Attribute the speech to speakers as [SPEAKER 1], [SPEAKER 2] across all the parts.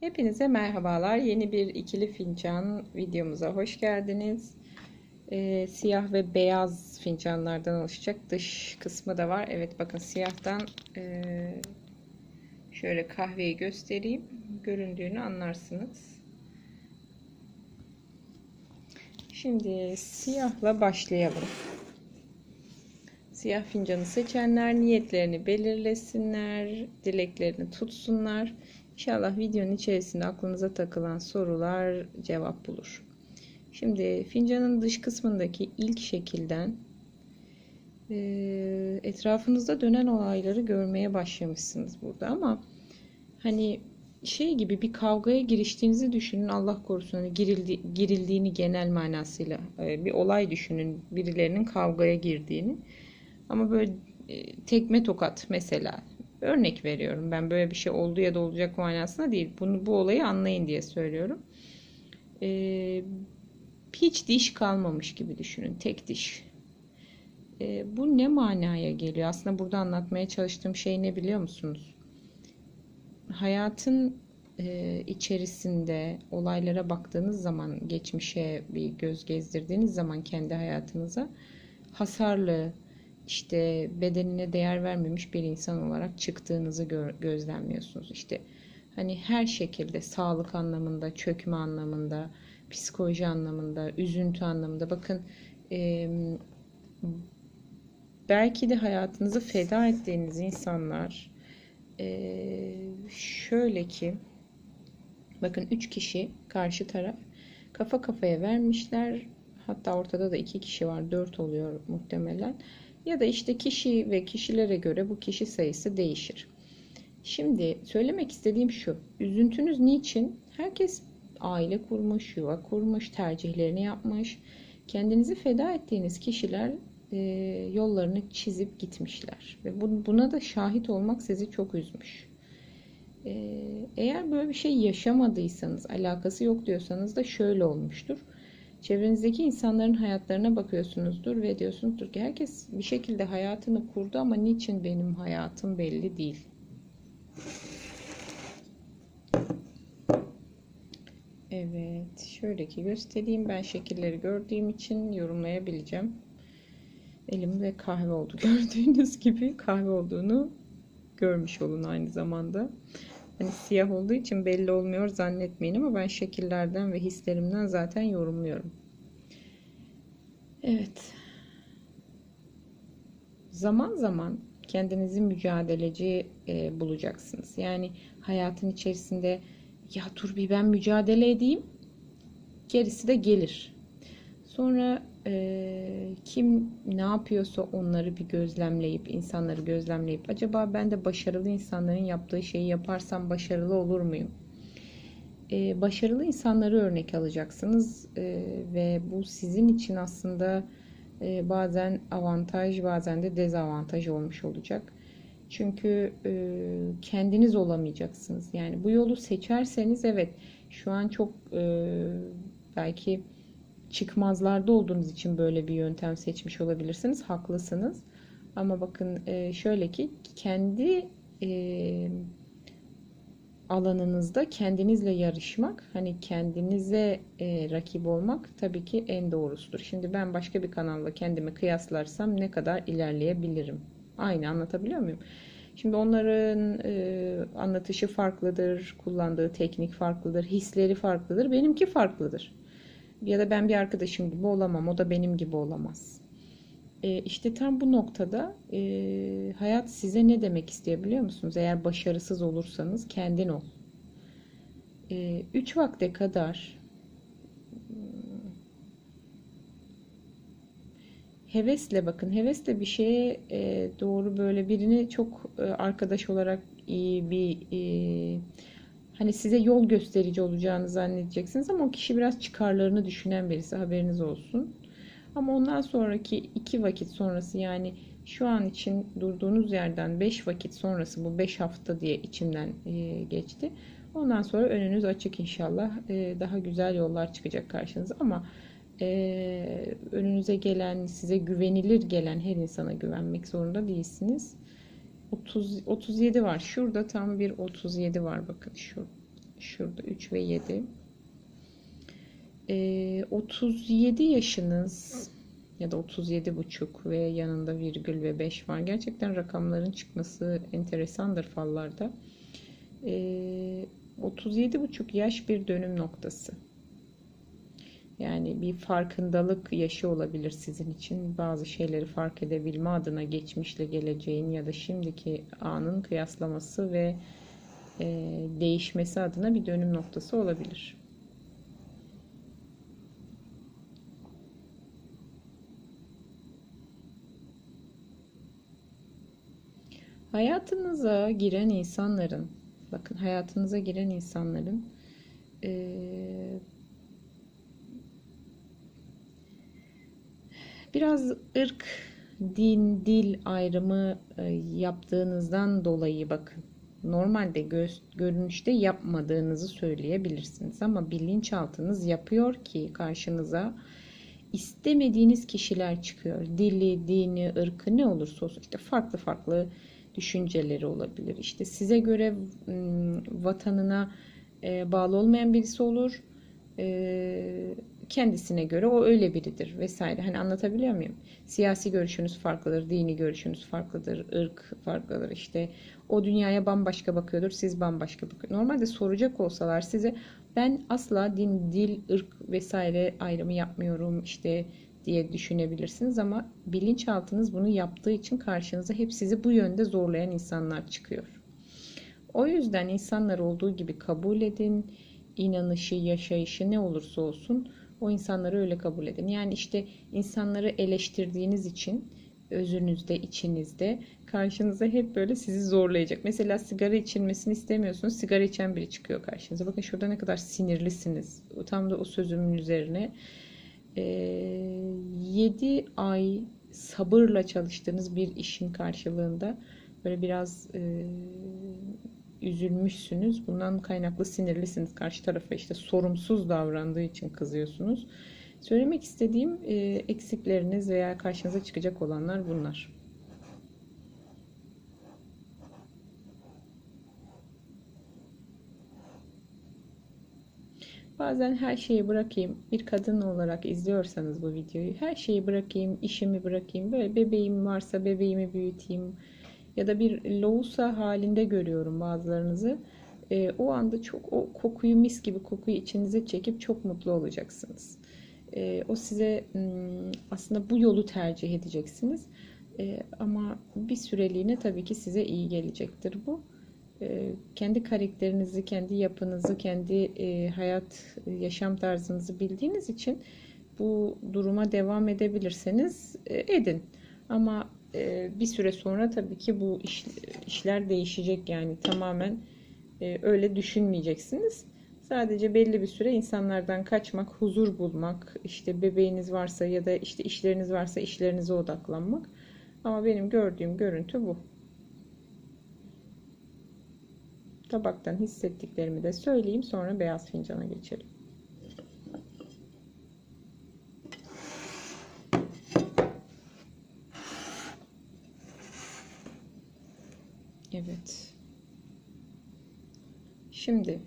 [SPEAKER 1] Hepinize merhabalar. Yeni bir ikili fincan videomuza hoş geldiniz. Ee, siyah ve beyaz fincanlardan oluşacak. Dış kısmı da var. Evet bakın siyahtan e, şöyle kahveyi göstereyim. Göründüğünü anlarsınız. Şimdi siyahla başlayalım. Siyah fincanı seçenler niyetlerini belirlesinler, dileklerini tutsunlar. İnşallah videonun içerisinde aklınıza takılan sorular cevap bulur. Şimdi fincanın dış kısmındaki ilk şekilden e, etrafınızda dönen olayları görmeye başlamışsınız burada ama hani şey gibi bir kavgaya giriştiğinizi düşünün Allah korusun hani girildi, girildiğini genel manasıyla e, bir olay düşünün birilerinin kavgaya girdiğini ama böyle e, tekme tokat mesela Örnek veriyorum ben böyle bir şey oldu ya da olacak manasında değil. Bunu bu olayı anlayın diye söylüyorum. Ee, hiç diş kalmamış gibi düşünün. Tek diş. Ee, bu ne manaya geliyor? Aslında burada anlatmaya çalıştığım şey ne biliyor musunuz? Hayatın e, içerisinde olaylara baktığınız zaman, geçmişe bir göz gezdirdiğiniz zaman kendi hayatınıza hasarlı, işte bedenine değer vermemiş bir insan olarak çıktığınızı gö gözlemliyorsunuz. İşte hani her şekilde sağlık anlamında, çökme anlamında, psikoloji anlamında, üzüntü anlamında. Bakın e, belki de hayatınızı feda ettiğiniz insanlar e, şöyle ki bakın üç kişi karşı taraf kafa kafaya vermişler. Hatta ortada da iki kişi var dört oluyor muhtemelen ya da işte kişi ve kişilere göre bu kişi sayısı değişir. Şimdi söylemek istediğim şu. Üzüntünüz niçin? Herkes aile kurmuş, yuva kurmuş, tercihlerini yapmış. Kendinizi feda ettiğiniz kişiler e, yollarını çizip gitmişler. Ve bu, buna da şahit olmak sizi çok üzmüş. E, eğer böyle bir şey yaşamadıysanız, alakası yok diyorsanız da şöyle olmuştur. Çevrenizdeki insanların hayatlarına bakıyorsunuzdur ve diyorsunuzdur ki herkes bir şekilde hayatını kurdu ama niçin benim hayatım belli değil. Evet, şöyle ki göstereyim. Ben şekilleri gördüğüm için yorumlayabileceğim. Elimde kahve oldu. Gördüğünüz gibi kahve olduğunu görmüş olun aynı zamanda. Hani siyah olduğu için belli olmuyor zannetmeyin ama ben şekillerden ve hislerimden zaten yorumluyorum. Evet. Zaman zaman kendinizi mücadeleci e, bulacaksınız. Yani hayatın içerisinde ya dur bir ben mücadele edeyim gerisi de gelir. Sonra e, kim ne yapıyorsa onları bir gözlemleyip, insanları gözlemleyip acaba ben de başarılı insanların yaptığı şeyi yaparsam başarılı olur muyum? E, başarılı insanları örnek alacaksınız e, ve bu sizin için aslında e, bazen avantaj bazen de dezavantaj olmuş olacak. Çünkü e, kendiniz olamayacaksınız. Yani bu yolu seçerseniz evet şu an çok e, belki çıkmazlarda olduğunuz için böyle bir yöntem seçmiş olabilirsiniz. Haklısınız. Ama bakın e, şöyle ki kendi e, alanınızda kendinizle yarışmak, hani kendinize e, rakip olmak tabii ki en doğrusudur. Şimdi ben başka bir kanalla kendimi kıyaslarsam ne kadar ilerleyebilirim? Aynı anlatabiliyor muyum? Şimdi onların e, anlatışı farklıdır, kullandığı teknik farklıdır, hisleri farklıdır, benimki farklıdır. Ya da ben bir arkadaşım gibi olamam, o da benim gibi olamaz. E, işte tam bu noktada e, hayat size ne demek istiyor biliyor musunuz? Eğer başarısız olursanız kendin ol. E, üç vakte kadar hevesle bakın hevesle bir şeye e, doğru böyle birini çok e, arkadaş olarak iyi bir e, hani size yol gösterici olacağını zannedeceksiniz ama o kişi biraz çıkarlarını düşünen birisi haberiniz olsun. Ama ondan sonraki iki vakit sonrası yani şu an için durduğunuz yerden 5 vakit sonrası bu 5 hafta diye içimden e, geçti. Ondan sonra önünüz açık inşallah. E, daha güzel yollar çıkacak karşınıza ama e, önünüze gelen, size güvenilir gelen her insana güvenmek zorunda değilsiniz. 30 37 var. Şurada tam bir 37 var bakın şu. şurada 3 ve 7. Ee, 37 yaşınız ya da 37 buçuk ve yanında virgül ve 5 var. Gerçekten rakamların çıkması enteresandır fallarda. Ee, 37 buçuk yaş bir dönüm noktası. Yani bir farkındalık yaşı olabilir sizin için. Bazı şeyleri fark edebilme adına geçmişle geleceğin ya da şimdiki anın kıyaslaması ve e, değişmesi adına bir dönüm noktası olabilir. Hayatınıza giren insanların, bakın hayatınıza giren insanların e, biraz ırk, din, dil ayrımı e, yaptığınızdan dolayı bakın. Normalde göz, görünüşte yapmadığınızı söyleyebilirsiniz ama bilinçaltınız yapıyor ki karşınıza istemediğiniz kişiler çıkıyor. Dili, dini, ırkı ne olursa olsun işte farklı farklı düşünceleri olabilir. İşte size göre vatanına e, bağlı olmayan birisi olur. Kendisine göre o öyle biridir vesaire. Hani anlatabiliyor muyum? Siyasi görüşünüz farklıdır, dini görüşünüz farklıdır, ırk farklıdır. İşte o dünyaya bambaşka bakıyordur, siz bambaşka bakıyorsunuz. Normalde soracak olsalar size ben asla din, dil, ırk vesaire ayrımı yapmıyorum işte diye düşünebilirsiniz ama bilinçaltınız bunu yaptığı için karşınıza hep sizi bu yönde zorlayan insanlar çıkıyor. O yüzden insanlar olduğu gibi kabul edin. inanışı, yaşayışı ne olursa olsun o insanları öyle kabul edin. Yani işte insanları eleştirdiğiniz için özünüzde, içinizde karşınıza hep böyle sizi zorlayacak. Mesela sigara içilmesini istemiyorsunuz. Sigara içen biri çıkıyor karşınıza. Bakın şurada ne kadar sinirlisiniz. Tam da o sözümün üzerine. Ee, 7 ay sabırla çalıştığınız bir işin karşılığında böyle biraz e, üzülmüşsünüz. Bundan kaynaklı sinirlisiniz. Karşı tarafa işte sorumsuz davrandığı için kızıyorsunuz. Söylemek istediğim e, eksikleriniz veya karşınıza çıkacak olanlar bunlar. Bazen her şeyi bırakayım. Bir kadın olarak izliyorsanız bu videoyu her şeyi bırakayım, işimi bırakayım. Böyle bebeğim varsa bebeğimi büyüteyim. Ya da bir loğusa halinde görüyorum bazılarınızı. E, o anda çok o kokuyu mis gibi kokuyu içinize çekip çok mutlu olacaksınız. E, o size aslında bu yolu tercih edeceksiniz. E, ama bir süreliğine tabii ki size iyi gelecektir bu. E, kendi karakterinizi, kendi yapınızı, kendi e, hayat, yaşam tarzınızı bildiğiniz için bu duruma devam edebilirseniz e, edin. Ama e, bir süre sonra tabii ki bu iş, işler değişecek yani tamamen e, öyle düşünmeyeceksiniz. Sadece belli bir süre insanlardan kaçmak, huzur bulmak, işte bebeğiniz varsa ya da işte işleriniz varsa işlerinize odaklanmak. Ama benim gördüğüm görüntü bu. Tabaktan hissettiklerimi de söyleyeyim sonra beyaz fincana geçelim. Evet. Şimdi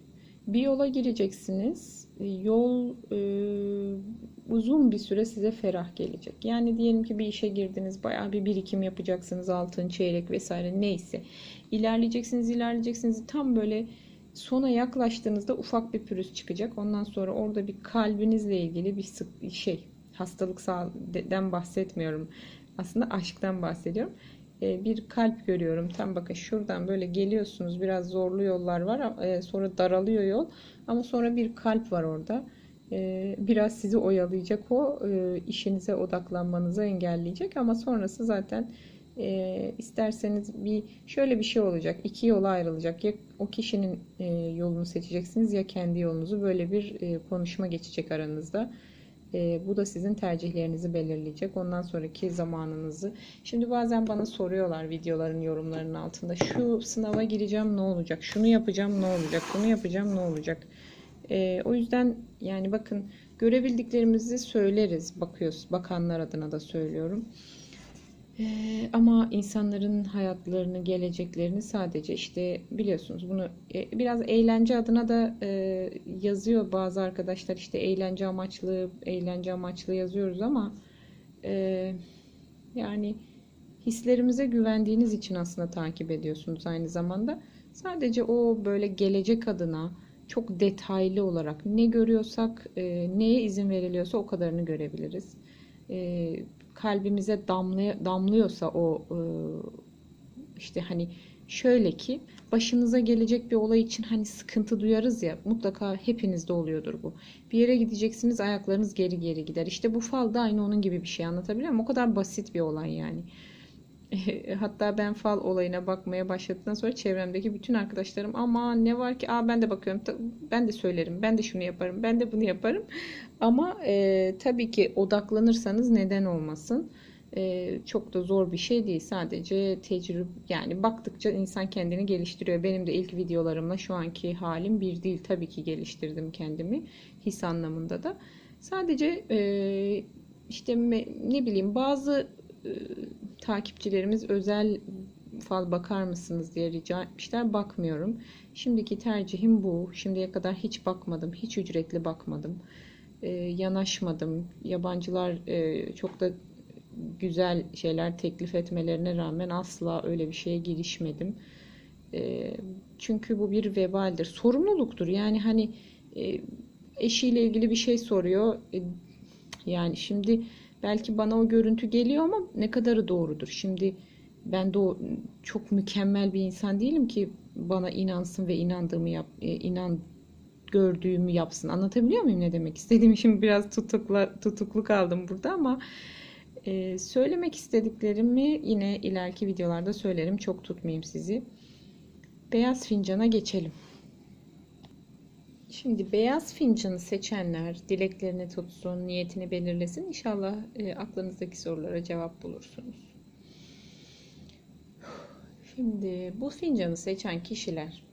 [SPEAKER 1] bir yola gireceksiniz. Yol e, uzun bir süre size ferah gelecek. Yani diyelim ki bir işe girdiniz, bayağı bir birikim yapacaksınız, altın, çeyrek vesaire neyse. İlerleyeceksiniz, ilerleyeceksiniz. Tam böyle sona yaklaştığınızda ufak bir pürüz çıkacak. Ondan sonra orada bir kalbinizle ilgili bir sık şey, hastalıkdan bahsetmiyorum. Aslında aşktan bahsediyorum. E, bir kalp görüyorum. Tam bakın şuradan böyle geliyorsunuz. Biraz zorlu yollar var. E, sonra daralıyor yol. Ama sonra bir kalp var orada. E, biraz sizi oyalayacak o. işinize odaklanmanızı engelleyecek. Ama sonrası zaten isterseniz bir şöyle bir şey olacak. İki yola ayrılacak. Ya o kişinin yolunu seçeceksiniz ya kendi yolunuzu. Böyle bir konuşma geçecek aranızda. E, bu da sizin tercihlerinizi belirleyecek. Ondan sonraki zamanınızı. Şimdi bazen bana soruyorlar videoların yorumlarının altında. Şu sınava gireceğim ne olacak? Şunu yapacağım ne olacak? Bunu yapacağım ne olacak? E, o yüzden yani bakın görebildiklerimizi söyleriz. Bakıyoruz. Bakanlar adına da söylüyorum. Ee, ama insanların hayatlarını, geleceklerini sadece işte biliyorsunuz bunu e, biraz eğlence adına da e, yazıyor bazı arkadaşlar işte eğlence amaçlı, eğlence amaçlı yazıyoruz ama e, yani hislerimize güvendiğiniz için aslında takip ediyorsunuz aynı zamanda. Sadece o böyle gelecek adına çok detaylı olarak ne görüyorsak, neye izin veriliyorsa o kadarını görebiliriz. E, kalbimize damlay damlıyorsa o e, işte hani şöyle ki başınıza gelecek bir olay için hani sıkıntı duyarız ya mutlaka hepinizde oluyordur bu. Bir yere gideceksiniz ayaklarınız geri geri gider. İşte bu fal da aynı onun gibi bir şey anlatabiliyor muyum? O kadar basit bir olay yani. Hatta ben fal olayına bakmaya başladıktan sonra çevremdeki bütün arkadaşlarım ama ne var ki? Aa ben de bakıyorum. Ben de söylerim ben de şunu yaparım ben de bunu yaparım. Ama e, tabii ki odaklanırsanız neden olmasın? E, çok da zor bir şey değil. Sadece tecrübe yani baktıkça insan kendini geliştiriyor. Benim de ilk videolarımla şu anki halim bir değil. Tabii ki geliştirdim kendimi his anlamında da. Sadece e, işte ne bileyim bazı e, takipçilerimiz özel fal bakar mısınız diye rica etmişler. Bakmıyorum. Şimdiki tercihim bu. Şimdiye kadar hiç bakmadım. Hiç ücretli bakmadım. Ee, yanaşmadım. Yabancılar e, çok da güzel şeyler teklif etmelerine rağmen asla öyle bir şeye girişmedim. E, çünkü bu bir vebaldir. Sorumluluktur. Yani hani e, eşiyle ilgili bir şey soruyor. E, yani şimdi Belki bana o görüntü geliyor ama ne kadarı doğrudur? Şimdi ben de çok mükemmel bir insan değilim ki bana inansın ve inandığımı yap, e, inan gördüğümü yapsın. Anlatabiliyor muyum ne demek istediğimi? Şimdi biraz tutukla, tutuklu kaldım burada ama e, söylemek istediklerimi yine ileriki videolarda söylerim. Çok tutmayayım sizi. Beyaz fincana geçelim. Şimdi beyaz fincanı seçenler dileklerini tutsun, niyetini belirlesin. İnşallah e, aklınızdaki sorulara cevap bulursunuz. Şimdi bu fincanı seçen kişiler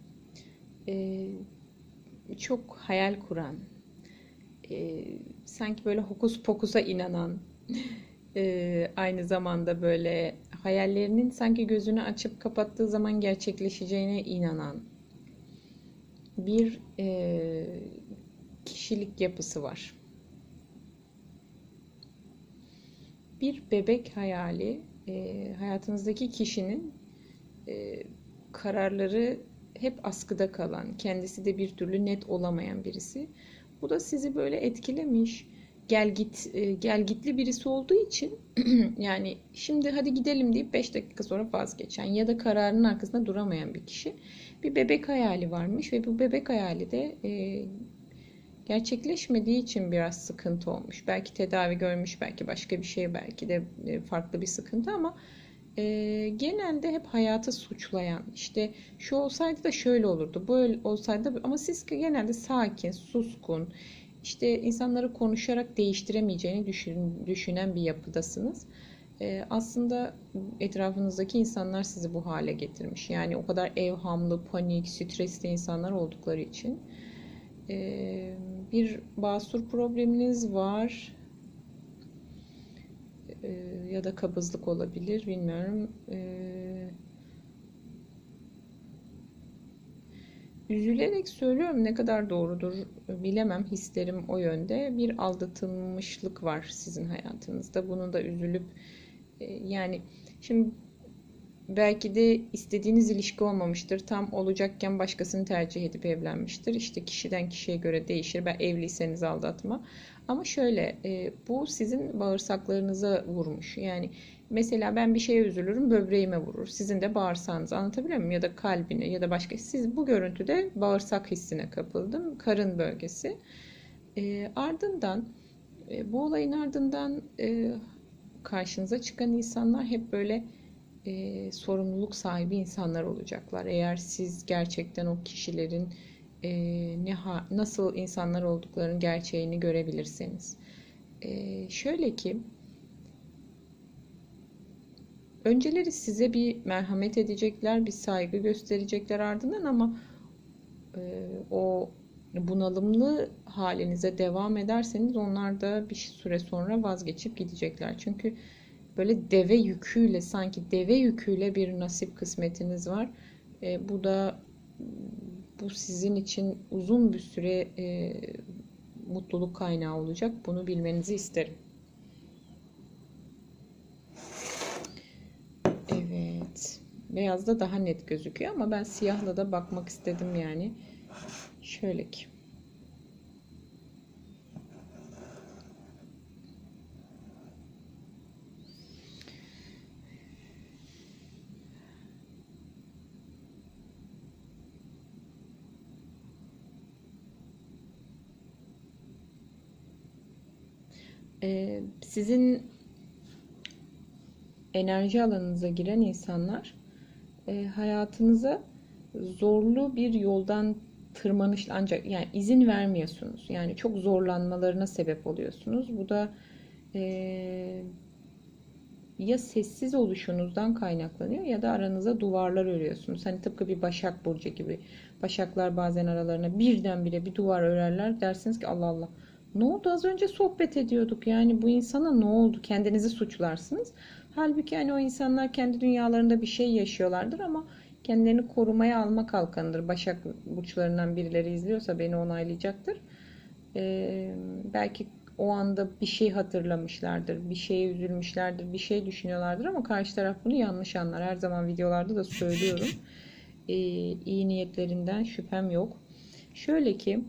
[SPEAKER 1] e, çok hayal kuran, e, sanki böyle hokus pokusa inanan, e, aynı zamanda böyle hayallerinin sanki gözünü açıp kapattığı zaman gerçekleşeceğine inanan, bir e, kişilik yapısı var. Bir bebek hayali e, hayatınızdaki kişinin e, kararları hep askıda kalan, kendisi de bir türlü net olamayan birisi. Bu da sizi böyle etkilemiş, gel git e, gel gitli birisi olduğu için yani şimdi hadi gidelim deyip 5 dakika sonra vazgeçen ya da kararının arkasında duramayan bir kişi bir bebek hayali varmış ve bu bebek hayali de e, gerçekleşmediği için biraz sıkıntı olmuş. Belki tedavi görmüş, belki başka bir şey, belki de e, farklı bir sıkıntı ama e, genelde hep hayatı suçlayan, işte şu olsaydı da şöyle olurdu, böyle olsaydı da ama siz genelde sakin, suskun, işte insanları konuşarak değiştiremeyeceğini düşün, düşünen bir yapıdasınız. Ee, aslında etrafınızdaki insanlar sizi bu hale getirmiş. Yani o kadar evhamlı, panik, stresli insanlar oldukları için. Ee, bir basur probleminiz var. Ee, ya da kabızlık olabilir, bilmiyorum. Ee, Üzülerek söylüyorum ne kadar doğrudur bilemem hislerim o yönde. Bir aldatılmışlık var sizin hayatınızda. Bunu da üzülüp e, yani şimdi belki de istediğiniz ilişki olmamıştır. Tam olacakken başkasını tercih edip evlenmiştir. İşte kişiden kişiye göre değişir. Ben evliyseniz aldatma. Ama şöyle e, bu sizin bağırsaklarınıza vurmuş. Yani Mesela ben bir şeye üzülürüm böbreğime vurur. Sizin de bağırsağınızı anlatabiliyor muyum? Ya da kalbine ya da başka. Siz bu görüntüde bağırsak hissine kapıldım. Karın bölgesi. E, ardından e, bu olayın ardından e, karşınıza çıkan insanlar hep böyle e, sorumluluk sahibi insanlar olacaklar. Eğer siz gerçekten o kişilerin e, ne ha, nasıl insanlar olduklarının gerçeğini görebilirseniz. E, şöyle ki Önceleri size bir merhamet edecekler, bir saygı gösterecekler ardından ama e, o bunalımlı halinize devam ederseniz onlar da bir süre sonra vazgeçip gidecekler. Çünkü böyle deve yüküyle sanki deve yüküyle bir nasip kısmetiniz var. E, bu da bu sizin için uzun bir süre e, mutluluk kaynağı olacak. Bunu bilmenizi isterim. Evet. Beyaz da daha net gözüküyor ama ben siyahla da bakmak istedim yani. Şöyle ki. Ee, sizin enerji alanınıza giren insanlar e, hayatınıza zorlu bir yoldan tırmanış ancak yani izin vermiyorsunuz. Yani çok zorlanmalarına sebep oluyorsunuz. Bu da e, ya sessiz oluşunuzdan kaynaklanıyor ya da aranıza duvarlar örüyorsunuz. Hani tıpkı bir Başak Burcu gibi. Başaklar bazen aralarına birdenbire bir duvar örerler. Dersiniz ki Allah Allah ne oldu az önce sohbet ediyorduk yani bu insana ne oldu kendinizi suçlarsınız. Halbuki yani o insanlar kendi dünyalarında bir şey yaşıyorlardır ama kendilerini korumaya alma kalkanıdır. Başak burçlarından birileri izliyorsa beni onaylayacaktır. Ee, belki o anda bir şey hatırlamışlardır, bir şeye üzülmüşlerdir, bir şey düşünüyorlardır ama karşı taraf bunu yanlış anlar. Her zaman videolarda da söylüyorum. Ee, iyi niyetlerinden şüphem yok. Şöyle ki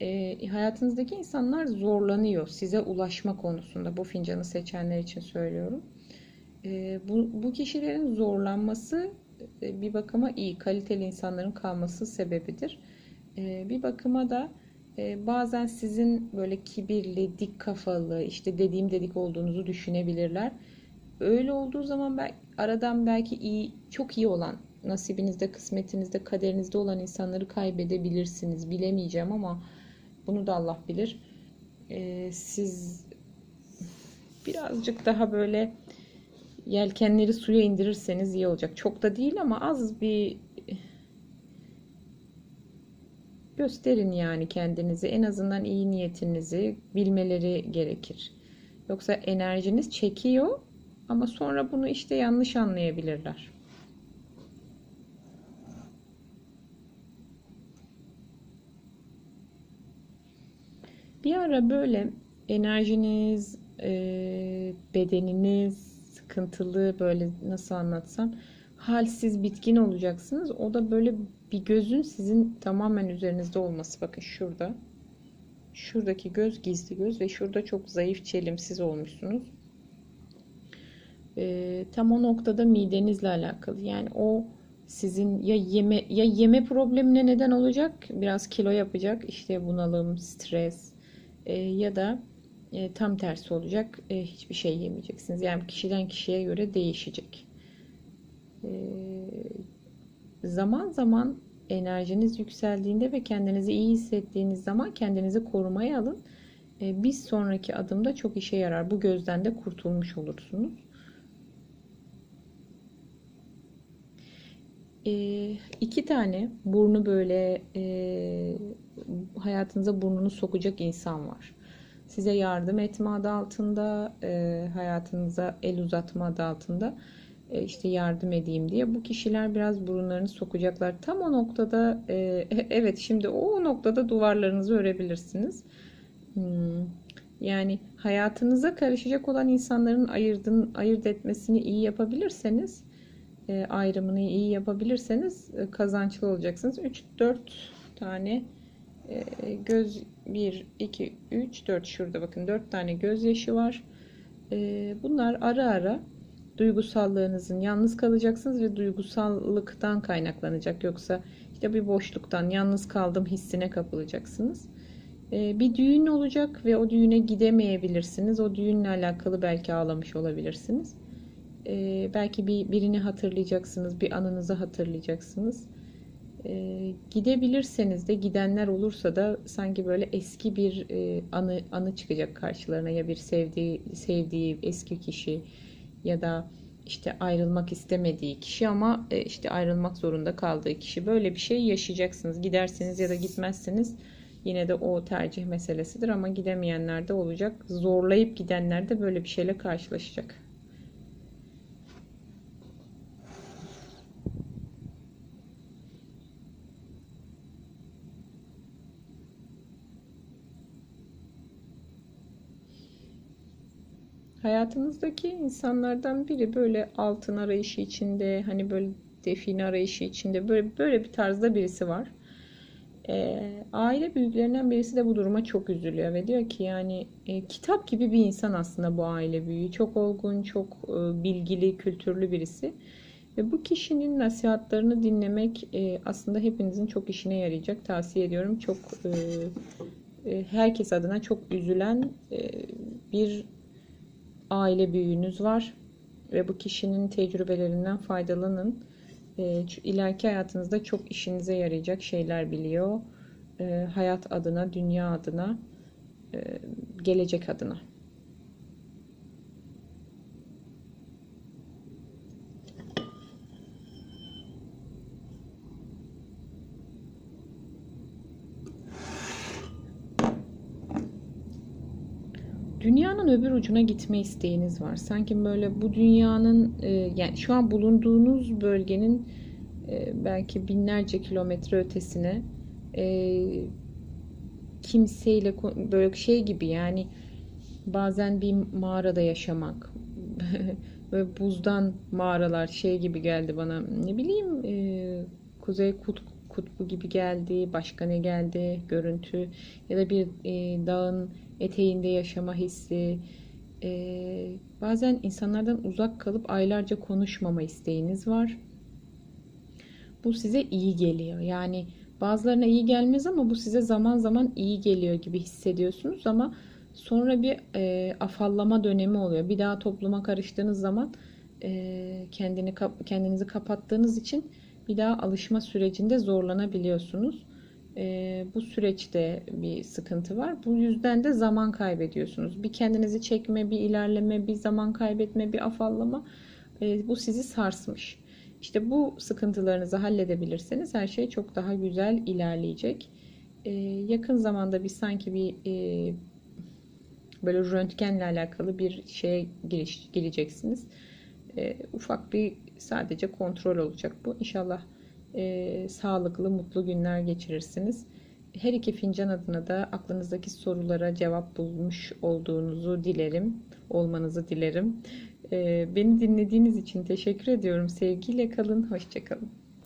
[SPEAKER 1] e, hayatınızdaki insanlar zorlanıyor size ulaşma konusunda. Bu fincanı seçenler için söylüyorum. E, bu, bu kişilerin zorlanması e, bir bakıma iyi, kaliteli insanların kalması sebebidir. E, bir bakıma da e, bazen sizin böyle kibirli, dik kafalı, işte dediğim dedik olduğunuzu düşünebilirler. Öyle olduğu zaman ben, aradan belki iyi, çok iyi olan, nasibinizde, kısmetinizde, kaderinizde olan insanları kaybedebilirsiniz. Bilemeyeceğim ama bunu da Allah bilir. Ee, siz birazcık daha böyle yelkenleri suya indirirseniz iyi olacak. Çok da değil ama az bir gösterin yani kendinizi. En azından iyi niyetinizi bilmeleri gerekir. Yoksa enerjiniz çekiyor ama sonra bunu işte yanlış anlayabilirler. Bir ara böyle enerjiniz, e, bedeniniz sıkıntılı böyle nasıl anlatsam halsiz, bitkin olacaksınız. O da böyle bir gözün sizin tamamen üzerinizde olması. Bakın şurada. Şuradaki göz gizli göz ve şurada çok zayıf, çelimsiz olmuşsunuz. E, tam o noktada midenizle alakalı. Yani o sizin ya yeme ya yeme problemine neden olacak, biraz kilo yapacak, işte bunalım, stres, e, ya da e, tam tersi olacak. E, hiçbir şey yemeyeceksiniz. Yani kişiden kişiye göre değişecek. E, zaman zaman enerjiniz yükseldiğinde ve kendinizi iyi hissettiğiniz zaman kendinizi korumaya alın. E, bir sonraki adımda çok işe yarar. Bu gözden de kurtulmuş olursunuz. E, iki tane burnu böyle e, hayatınıza burnunu sokacak insan var. Size yardım etme adı altında, e, hayatınıza el uzatma adı altında e, işte yardım edeyim diye. Bu kişiler biraz burunlarını sokacaklar. Tam o noktada e, evet şimdi o noktada duvarlarınızı örebilirsiniz. Hmm. Yani hayatınıza karışacak olan insanların ayırdın, ayırt etmesini iyi yapabilirseniz e, ayrımını iyi yapabilirseniz e, kazançlı olacaksınız. 3-4 tane e, göz 1, 2, 3, 4 şurada bakın 4 tane gözyaşı var. E, bunlar ara ara duygusallığınızın yalnız kalacaksınız ve duygusallıktan kaynaklanacak. Yoksa işte bir boşluktan yalnız kaldım hissine kapılacaksınız. E, bir düğün olacak ve o düğüne gidemeyebilirsiniz. O düğünle alakalı belki ağlamış olabilirsiniz. Belki bir birini hatırlayacaksınız, bir anınızı hatırlayacaksınız e, gidebilirseniz de gidenler olursa da sanki böyle eski bir e, anı anı çıkacak karşılarına ya bir sevdiği sevdiği eski kişi ya da işte ayrılmak istemediği kişi ama e, işte ayrılmak zorunda kaldığı kişi böyle bir şey yaşayacaksınız. Giderseniz ya da gitmezseniz yine de o tercih meselesidir ama gidemeyenler de olacak. Zorlayıp gidenler de böyle bir şeyle karşılaşacak. Hayatınızdaki insanlardan biri böyle altın arayışı içinde, hani böyle define arayışı içinde böyle böyle bir tarzda birisi var. Ee, aile büyüklerinden birisi de bu duruma çok üzülüyor ve diyor ki yani e, kitap gibi bir insan aslında bu aile büyüğü. Çok olgun, çok e, bilgili, kültürlü birisi. Ve bu kişinin nasihatlarını dinlemek e, aslında hepinizin çok işine yarayacak. Tavsiye ediyorum. Çok e, e, herkes adına çok üzülen e, bir aile büyüğünüz var ve bu kişinin tecrübelerinden faydalanın. E, ileriki hayatınızda çok işinize yarayacak şeyler biliyor. E, hayat adına, dünya adına, e, gelecek adına. Dünyanın öbür ucuna gitme isteğiniz var. Sanki böyle bu dünyanın e, yani şu an bulunduğunuz bölgenin e, belki binlerce kilometre ötesine e, kimseyle böyle şey gibi yani bazen bir mağarada yaşamak böyle buzdan mağaralar şey gibi geldi bana ne bileyim e, Kuzey Kut Kutbu gibi geldi başka ne geldi görüntü ya da bir e, dağın eteğinde yaşama hissi e, bazen insanlardan uzak kalıp aylarca konuşmama isteğiniz var. Bu size iyi geliyor. Yani bazılarına iyi gelmez ama bu size zaman zaman iyi geliyor gibi hissediyorsunuz ama sonra bir e, afallama dönemi oluyor. Bir daha topluma karıştığınız zaman e, kendini kendinizi kapattığınız için bir daha alışma sürecinde zorlanabiliyorsunuz. E, bu süreçte bir sıkıntı var. Bu yüzden de zaman kaybediyorsunuz. Bir kendinizi çekme, bir ilerleme, bir zaman kaybetme, bir afallama. E, bu sizi sarsmış. İşte bu sıkıntılarınızı halledebilirseniz her şey çok daha güzel ilerleyecek. E, yakın zamanda bir sanki bir e, böyle röntgenle alakalı bir şeye giriş, gireceksiniz. E, ufak bir sadece kontrol olacak bu. İnşallah e, sağlıklı, mutlu günler geçirirsiniz. Her iki fincan adına da aklınızdaki sorulara cevap bulmuş olduğunuzu dilerim, olmanızı dilerim. E, beni dinlediğiniz için teşekkür ediyorum. Sevgiyle kalın, hoşçakalın.